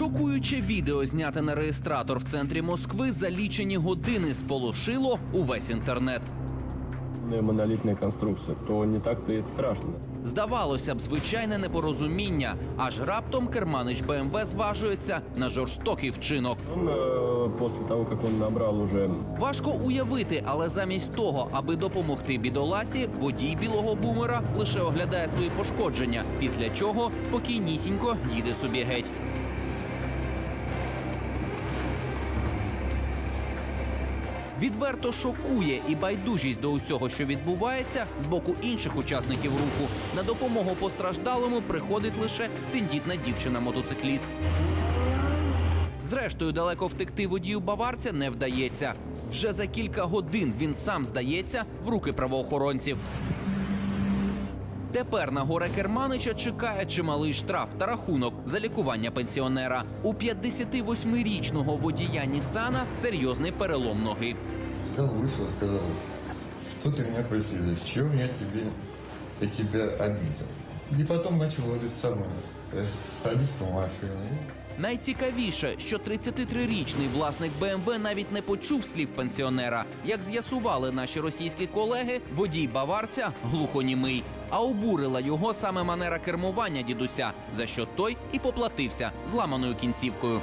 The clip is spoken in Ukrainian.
Шокуюче відео, зняте на реєстратор в центрі Москви, за лічені години сполошило увесь інтернет. Не монолитная конструкция, то не так-то и страшно. Здавалося б, звичайне непорозуміння, аж раптом керманич БМВ зважується на жорстокий вчинок. Он, э, того, как он набрал уже Важко уявити, але замість того, аби допомогти бідоласі, водій білого бумера лише оглядає свої пошкодження, після чого спокійнісінько їде собі геть. Відверто шокує і байдужість до усього, що відбувається, з боку інших учасників руху. На допомогу постраждалому приходить лише тендітна дівчина-мотоцикліст. Зрештою, далеко втекти водію баварця не вдається. Вже за кілька годин він сам здається в руки правоохоронців. Тепер на горе Керманича чекає чималий штраф та рахунок за лікування пенсіонера. У 58-річного водія Нісана серйозний перелом ноги. Взял, вышел, сказал, что ты меня преследуешь, чем я тебе, я тебя обидел. И потом начал вот это самое, э, садиться в машину. Найцікавіше, що 33-річний власник БМВ навіть не почув слів пенсіонера. Як з'ясували наші російські колеги, водій баварця глухонімий. А обурила його саме манера кермування дідуся, за що той і поплатився зламаною кінцівкою.